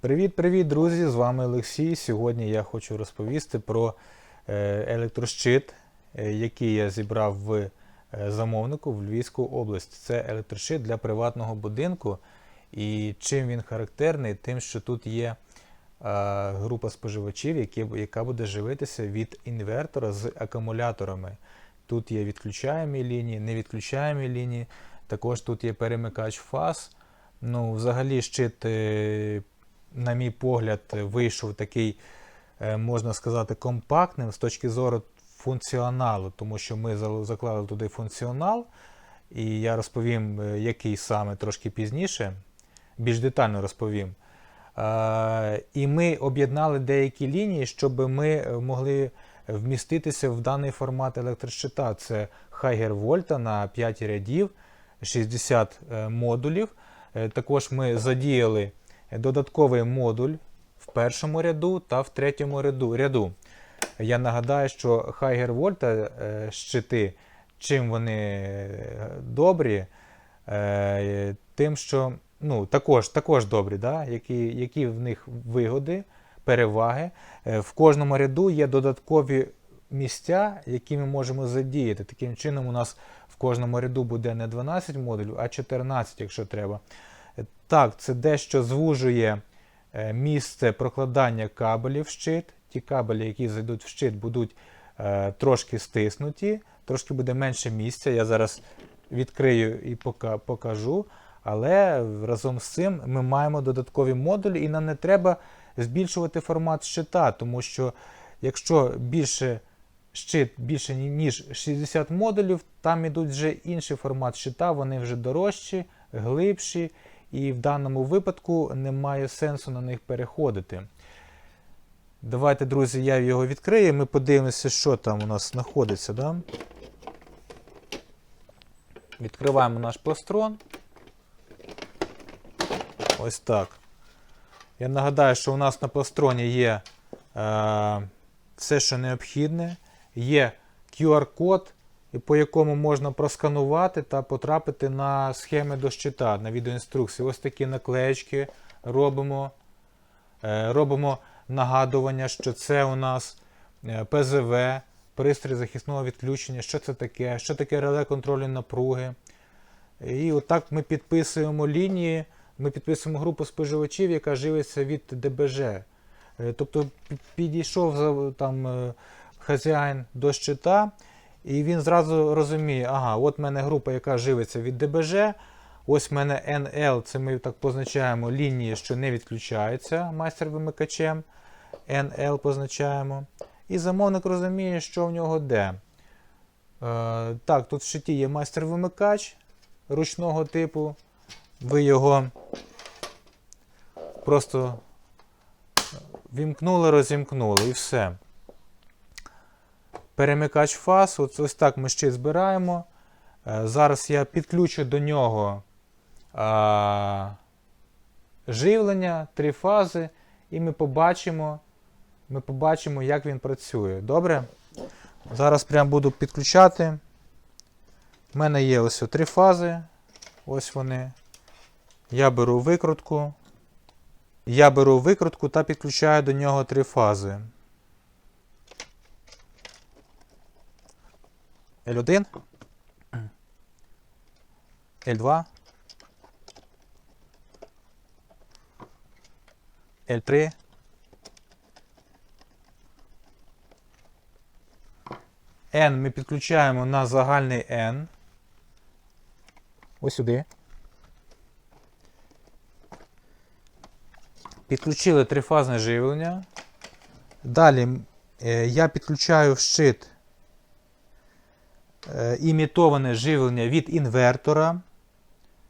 Привіт-привіт, друзі! З вами Олексій. Сьогодні я хочу розповісти про е, електрощит, е, який я зібрав в е, замовнику в Львівську область. Це електрощит для приватного будинку. І чим він характерний? Тим, що тут є група споживачів, яка буде живитися від інвертора з акумуляторами. Тут є відключаємі лінії, невідключаємі лінії. Також тут є перемикач фаз. Ну, взагалі, щит, на мій погляд, вийшов такий, е, можна сказати, компактним з точки зору функціоналу, тому що ми заклали туди функціонал, і я розповім, е, який саме трошки пізніше, більш детально розповім. Е, І ми об'єднали деякі лінії, щоб ми могли вміститися в даний формат електрощита. Це Хайгер Вольта на 5 рядів, 60 е, модулів. Також ми задіяли додатковий модуль в першому ряду та в третьому ряду. ряду. Я нагадаю, що Хайгер Вольта щити, чим вони е, добрі, е, тим, що ну, також, також добрі, да? які, які в них вигоди, переваги. Е, В кожному ряду є додаткові місця, які ми можемо задіяти. Таким чином, у нас в кожному ряду буде не 12 модулів, а 14, якщо треба. Так, це дещо звужує е, місце прокладання кабелів в щит. Ті кабелі, які зайдуть в щит, будуть е, трошки стиснуті, трошки буде менше місця. Я зараз відкрию і пока, покажу. Але разом з цим ми маємо додаткові модулі, і нам не треба збільшувати формат щита, тому що якщо більше щит більше ніж 60 модулів, там ідуть вже інший формат щита, вони вже дорожчі, глибші, і в даному випадку немає сенсу на них переходити. Давайте, друзі, я його відкрию, ми подивимося, що там у нас знаходиться. Да? Відкриваємо наш пластрон. Ось так. Я нагадаю, що у нас на пластроні є е, все, що необхідне. Є QR-код, по якому можна просканувати та потрапити на схеми до щита, на відеоінструкції. Ось такі наклеєчки робимо. Е, робимо нагадування, що це у нас е, ПЗВ, пристрій захисного відключення, що це таке, що таке реле контролю напруги. І отак ми підписуємо лінії, ми підписуємо групу споживачів, яка живиться від ДБЖ. Е, Тобто підійшов там хазяїн до щита, і він зразу розуміє, ага, от в мене група, яка живиться від ДБЖ. Ось в мене NL, це ми так позначаємо лінії, що не відключаються майстер-вимикачем. NL позначаємо. І замовник розуміє, що в нього де. Е, так, тут в щиті є майстер-вимикач ручного типу. Ви його просто вімкнули, розімкнули і все. Перемикач фаз, ось, ось так ми ще збираємо. Е, Зараз я підключу до нього а, живлення, три фази, і ми побачимо, ми побачимо, як він працює. Добре? Зараз прям буду підключати. У мене є ось три фази. Ось вони. Я беру викрутку. Я беру викрутку та підключаю до нього три фази. L1. L2. L3. N ми підключаємо на загальний N. Ось сюди. Підключили трифазне живлення. Далі е, я підключаю в щит імітоване живлення від інвертора.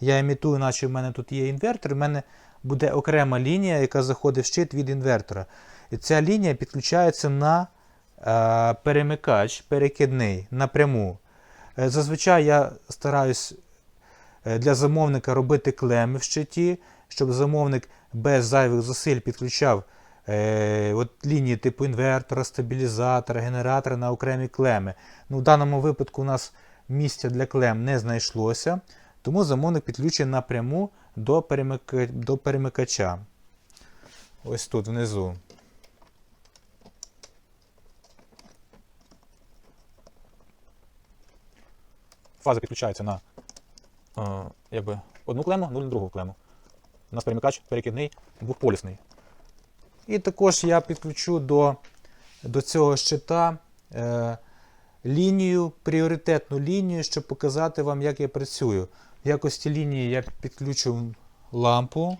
Я імітую, наче в мене тут є інвертор, в мене буде окрема лінія, яка заходить в щит від інвертора. І ця лінія підключається на е, перемикач перекидний напряму. Е, зазвичай я стараюсь е, для замовника робити клеми в щиті, щоб замовник без зайвих зусиль підключав е, от лінії типу інвертора, стабілізатора, генератора на окремі клеми. Ну, в даному випадку у нас місця для клем не знайшлося, тому замовник підключує напряму до, перемика... до перемикача. ось тут внизу. Фаза підключається на е, якби, одну клему, ну на другу клему. У нас перемикач перекидний двохполісний. І також я підключу до, до цього щита е, лінію, пріоритетну лінію, щоб показати вам, як я працюю. В якості лінії я підключу лампу.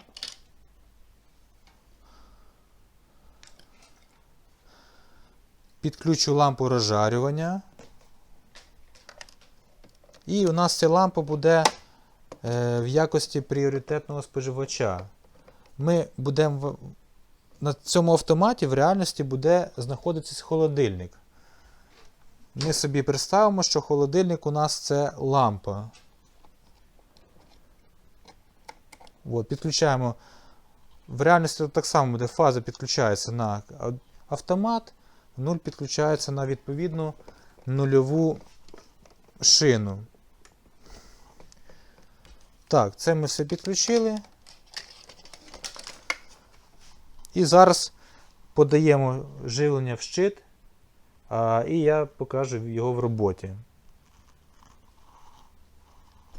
Підключу лампу розжарювання. І у нас ця лампа буде е, в якості пріоритетного споживача. Ми будемо на цьому автоматі в реальності буде знаходитися холодильник. Ми собі представимо, що холодильник у нас це лампа. От, підключаємо. В реальності так само буде фаза підключається на автомат, 0 підключається на відповідну нульову шину. Так, це ми все підключили. І зараз подаємо живлення в щит, і я покажу його в роботі.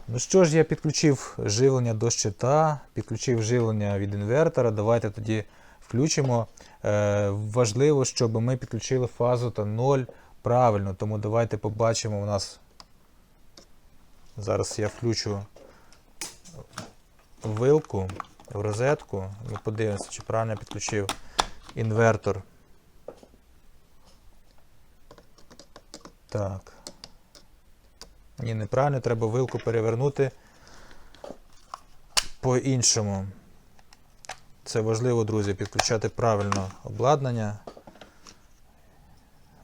Ну що ж, я підключив живлення до щита, підключив живлення від інвертора. Давайте тоді включимо. Е, важливо, щоб ми підключили фазу та 0 правильно, тому давайте побачимо у нас. Зараз я включу вилку в розетку. Ми подивимося, чи правильно підключив інвертор. Так. Ні, неправильно, треба вилку перевернути по-іншому. Це важливо, друзі, підключати правильно обладнання.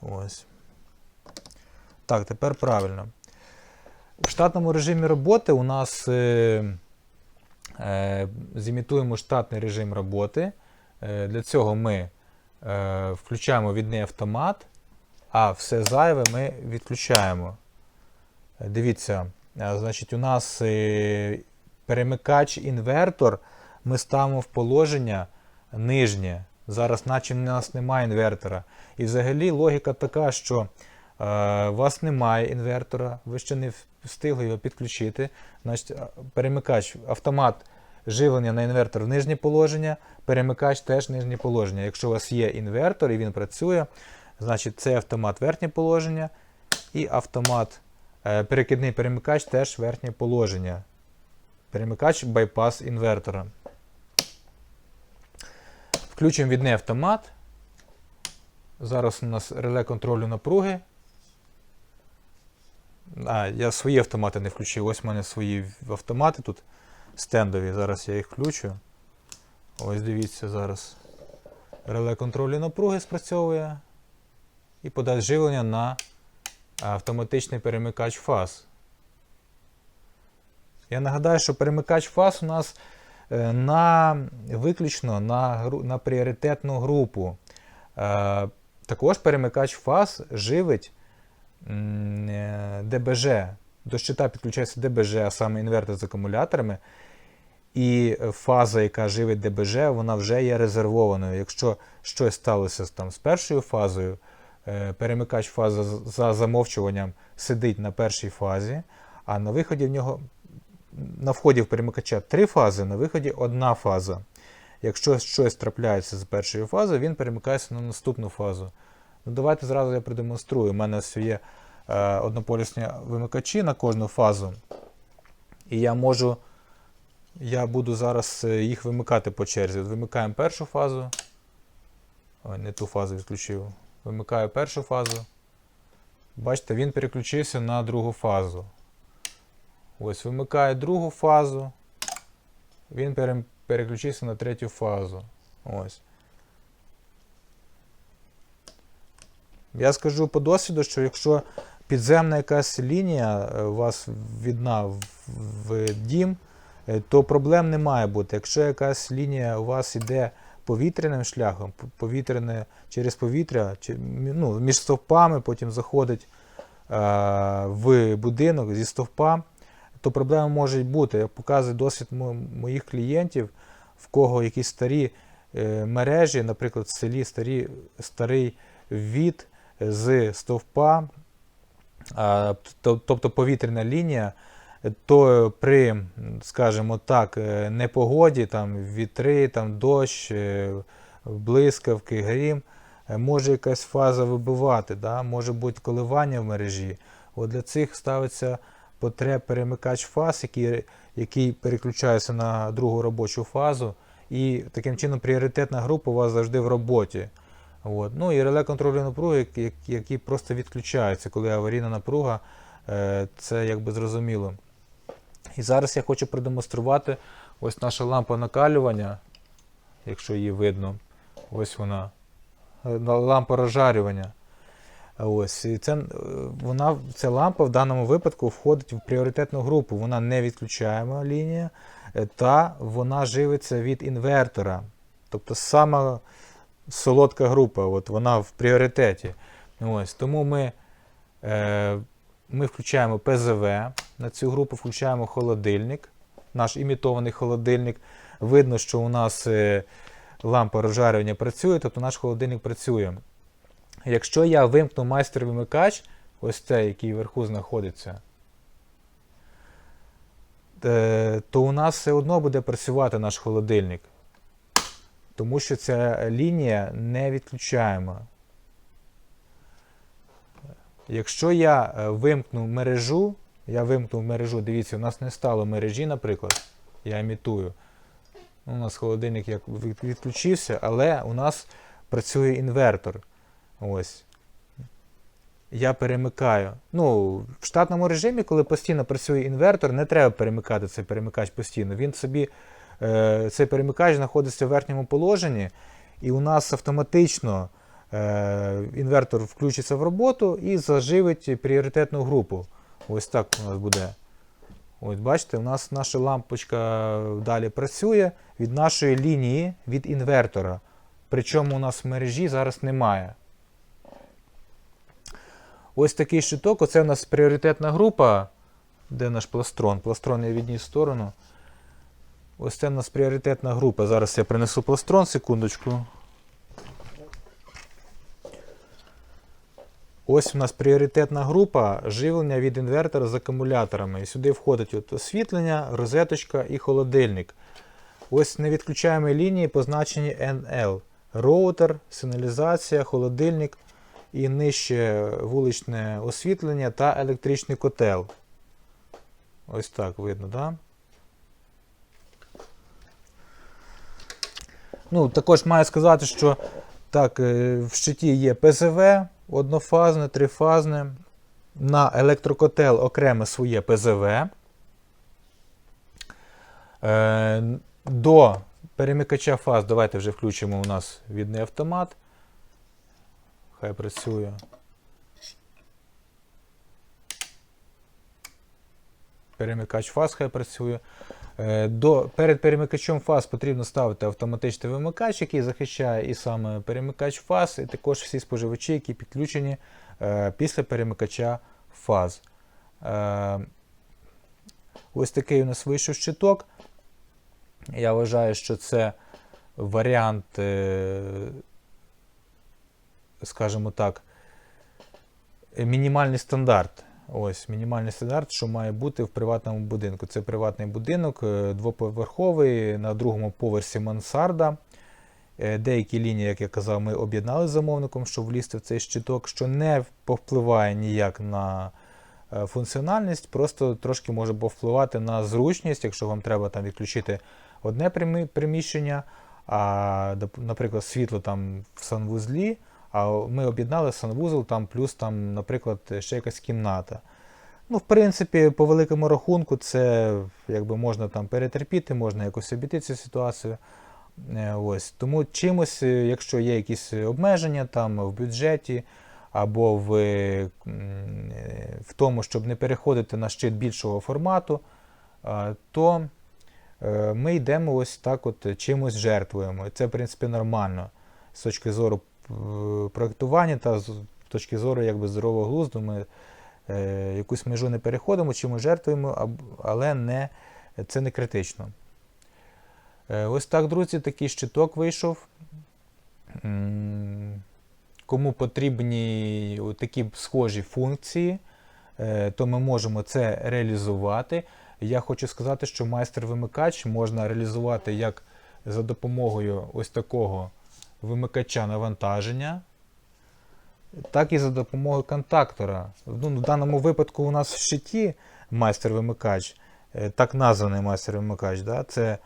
Ось. Так, тепер правильно. В штатному режимі роботи у нас е, зімітуємо штатний режим роботи. Е, для цього ми е, включаємо відний автомат, а все зайве ми відключаємо. Е, Дивіться, е, значить, у нас е, перемикач інвертор ми ставимо в положення нижнє. Зараз, наче в нас немає інвертора. І взагалі логіка така, що е, у вас немає інвертора, ви ще не встигли його підключити. Значить, перемикач, автомат живлення на інвертор в нижнє положення, перемикач теж в нижнє положення. Якщо у вас є інвертор і він працює, значить цей автомат верхнє положення, і автомат, е, перекидний перемикач теж верхнє положення. Перемикач байпас інвертора. Включимо відний автомат. Зараз у нас реле контролю напруги. А, я свої автомати не включив. Ось у мене свої автомати тут стендові. Зараз я їх включу. Ось дивіться зараз. Реле контролю напруги спрацьовує. І подасть живлення на автоматичний перемикач фаз. Я нагадаю, що перемикач фаз у нас е, на, виключно на, на пріоритетну групу. Е, Також перемикач фаз живить ДБЖ. До щита підключається ДБЖ, а саме інвертор з акумуляторами. І фаза, яка живить ДБЖ, вона вже є резервованою. Якщо щось сталося там, з першою фазою, е, перемикач фази за замовчуванням сидить на першій фазі, а на виході в нього на вході в перемикача три фази, на виході одна фаза. Якщо щось трапляється з першої фази, він перемикається на наступну фазу. Ну, давайте зразу я продемонструю. У мене є е, однополісні вимикачі на кожну фазу. І я можу. Я буду зараз е, їх вимикати по черзі. От Вимикаємо першу фазу. Ой, не ту фазу відключив. Вимикаю першу фазу. Бачите, він переключився на другу фазу. Ось вимикає другу фазу. Він переключився на третю фазу. Ось. Я скажу по досвіду, що якщо підземна якась лінія е, у вас відна в, дім, е, то проблем не має бути. Якщо якась лінія у вас іде повітряним шляхом, повітряне через повітря, ну, між стовпами, потім заходить е, в будинок зі стовпа, то проблеми можуть бути. Я показую досвід мо- моїх клієнтів, в кого якісь старі е, мережі, наприклад, в селі старі, старий від з стовпа, тобто повітряна лінія, то при, скажімо так, е, непогоді, там, вітри, там, дощ, е, блискавки, грім, е, може якась фаза вибивати, да? може бути коливання в мережі. От для цих ставиться потреб перемикач фаз, який, який переключається на другу робочу фазу. І таким чином пріоритетна група у вас завжди в роботі. От. Ну і реле контролю напруги, які, просто відключаються, коли аварійна напруга, е, це якби зрозуміло. І зараз я хочу продемонструвати ось наша лампа накалювання, якщо її видно. Ось вона. Е, Лампа розжарювання. Ось, і це, е, вона, ця лампа в даному випадку входить в пріоритетну групу. Вона не відключаема лінія, та вона живиться від інвертора. Тобто сама солодка група, от вона в пріоритеті. Ось, тому ми, е, ми включаємо ПЗВ на цю групу, включаємо холодильник, наш імітований холодильник. Видно, що у нас е, лампа розжарювання працює, тобто наш холодильник працює. Якщо я вимкну майстер-вимикач, ось цей, який вверху знаходиться, е, то у нас все одно буде працювати наш холодильник. Тому що ця лінія не відключаема. Якщо я е, вимкну мережу, я вимкнув мережу, дивіться, у нас не стало мережі, наприклад, я імітую. У нас холодильник як відключився, але у нас працює інвертор. Ось. Я перемикаю. Ну, в штатному режимі, коли постійно працює інвертор, не треба перемикати цей перемикач постійно. Він собі, цей перемикач знаходиться в верхньому положенні, і у нас автоматично е, інвертор включиться в роботу і заживить пріоритетну групу. Ось так у нас буде. Ось бачите, у нас наша лампочка далі працює від нашої лінії від інвертора. Причому у нас в мережі зараз немає. Ось такий щиток. Оце у нас пріоритетна група. Де наш пластрон? Пластрон я відніс в сторону. Ось це у нас пріоритетна група. Зараз я принесу пластрон, секундочку. Ось у нас пріоритетна група живлення від інвертора з акумуляторами. І сюди входить от освітлення, розеточка і холодильник. Ось невідключаємі лінії позначені NL. Роутер, сигналізація, холодильник і нижче вуличне освітлення та електричний котел. Ось так видно, так? Да? Ну, також маю сказати, що так, е, в щиті є ПЗВ однофазне, трифазне. На електрокотел окреме своє ПЗВ. Е, До перемикача фаз давайте вже включимо у нас відний автомат. Хай працює. Перемикач фаз хай працює. Е, До, перед перемикачем фаз потрібно ставити автоматичний вимикач, який захищає і саме перемикач фаз, і також всі споживачі, які підключені е, після перемикача фаз. Е, ось такий у нас вийшов щиток. Я вважаю, що це варіант, е, скажімо так, мінімальний стандарт. Ось мінімальний стандарт, що має бути в приватному будинку. Це приватний будинок, е, двоповерховий, на другому поверсі мансарда. Е, Деякі лінії, як я казав, ми об'єднали з замовником, щоб влізти в цей щиток, що не повпливає ніяк на е, функціональність, просто трошки може повпливати на зручність, якщо вам треба там відключити одне приміщення, а, наприклад, світло там в санвузлі, а ми об'єднали санвузол, там плюс, там, наприклад, ще якась кімната. Ну, в принципі, по великому рахунку, це якби можна там перетерпіти, можна якось обійти цю ситуацію. Е, Ось. Тому чимось, е, якщо є якісь обмеження там в бюджеті або в, е, в тому, щоб не переходити на щит більшого формату, то ми йдемо ось так, от чимось жертвуємо. І це, в принципі, нормально з точки зору е, проектування та з точки зору якби, здорового глузду. Ми е, якусь межу не переходимо, чимось жертвуємо, але не, це не критично. Е, Ось так, друзі, такий щиток вийшов. Кому потрібні такі схожі функції, е, то ми можемо це реалізувати. Я хочу сказати, що майстер-вимикач можна реалізувати як за допомогою ось такого вимикача навантаження, так і за допомогою контактора. Ну, в даному випадку у нас в щиті майстер-вимикач, е, так названий майстер-вимикач. Да? Це,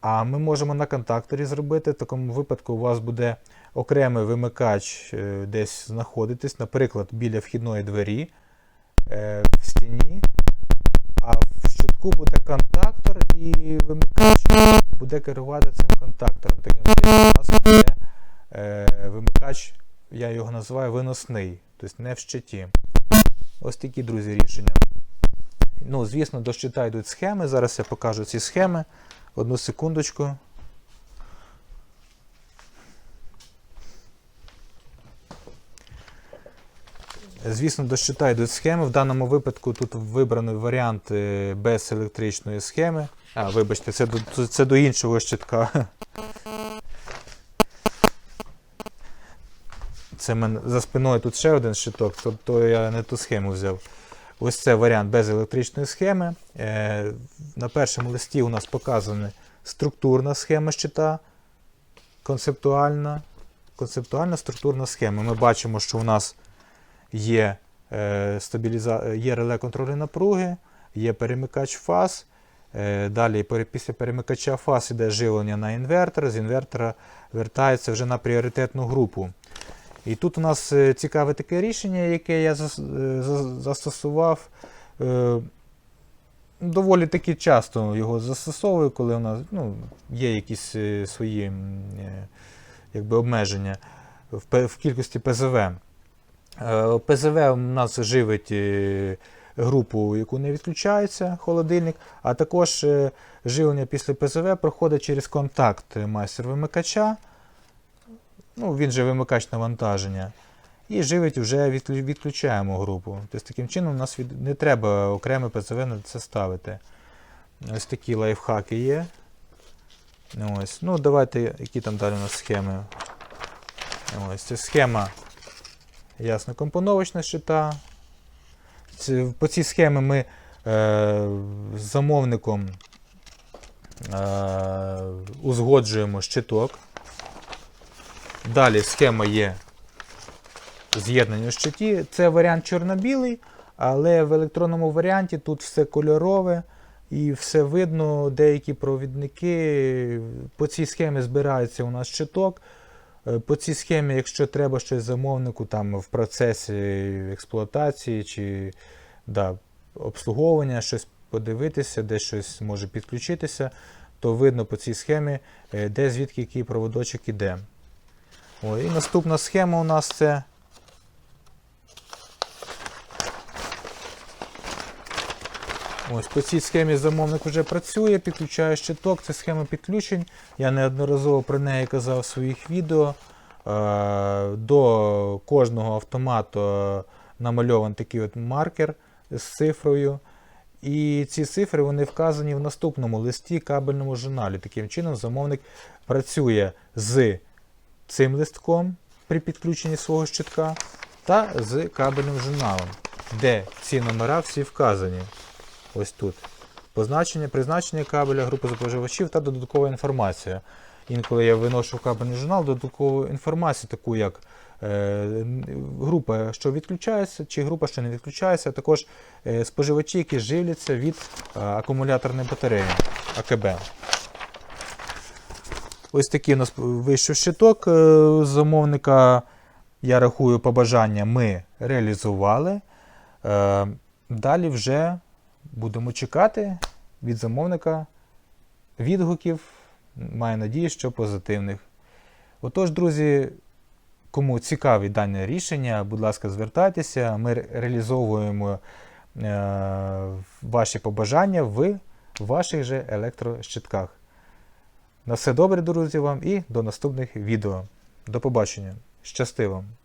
а ми можемо на контакторі зробити. В такому випадку у вас буде окремий вимикач е, десь знаходитись, наприклад, біля вхідної двері е, в стіні, а в щитку буде контактор і вимикач буде керувати цим контактором. Таким чином у нас буде е, вимикач, я його називаю виносний, тобто не в щиті. Ось такі, друзі, рішення. Ну, звісно, до щита йдуть схеми. Зараз я покажу ці схеми. Одну секундочку. Звісно, до щита йдуть схеми. В даному випадку тут вибраний варіант без електричної схеми. А, вибачте, це до, це до іншого щитка. Це в мене за спиною тут ще один щиток, тобто я не ту схему взяв. Ось це варіант без електричної схеми. Е, на першому листі у нас показана структурна схема щита, концептуальна, концептуальна структурна схема. Ми бачимо, що у нас є, е, стабіліза... є реле контролю напруги, є перемикач фаз. Е, далі після перемикача фаз іде живлення на інвертор, з інвертора вертається вже на пріоритетну групу. І тут у нас е, цікаве таке рішення, яке я зас- за- застосував. Доволі таки часто його застосовую, коли у нас ну, є якісь свої якби, обмеження в кількості ПЗВ. Е, ПЗВ у нас живить е, групу, яку не відключається, холодильник, а також е, живлення після ПЗВ проходить через контакт майстер-вимикача. Ну, він же вимикач навантаження. І живить вже відключаємо групу. Тобто таким чином у нас від... не треба окреме ПЦВ на це ставити. Ось такі лайфхаки є. Ось. Ну, давайте, які там далі у нас схеми. Ось це схема ясно компоновочна щита. По цій схемі ми е, з замовником е, узгоджуємо щиток. Далі схема є з'єднання в щиті. Це варіант чорно-білий, але в електронному варіанті тут все кольорове і все видно, деякі провідники. По цій схемі збирається у нас щиток. Е, По цій схемі, якщо треба щось замовнику там в процесі експлуатації чи да, обслуговування, щось подивитися, де щось може підключитися, то видно по цій схемі, е, де звідки який проводочок іде. О, і наступна схема у нас це. Ось по цій схемі замовник вже працює, підключає щиток, це схема підключень. Я неодноразово про неї казав в своїх відео. Е, До кожного автомату е, намальований такий от маркер з цифрою. І ці цифри вони вказані в наступному листі кабельному журналі. Таким чином, замовник працює з цим листком при підключенні свого щитка та з кабельним журналом, де ці номера всі вказані. Ось тут. Позначення, призначення кабеля, група споживачів та додаткова інформація. Інколи я виношу кабельний журнал додаткову інформацію, таку як е, група, що відключається, чи група, що не відключається, а також е, споживачі, які живляться від е, акумуляторної батареї АКБ. Ось такий у нас вийшов щиток е, замовника. Я рахую, побажання ми реалізували. Е, Далі вже будемо чекати від замовника відгуків. Маю надію, що позитивних. Отож, друзі, кому цікаві дане рішення, будь ласка, звертайтеся. Ми реалізовуємо е, ваші побажання в ваших же електрощитках. На все добре, друзі, вам і до наступних відео. До побачення. Щасти вам!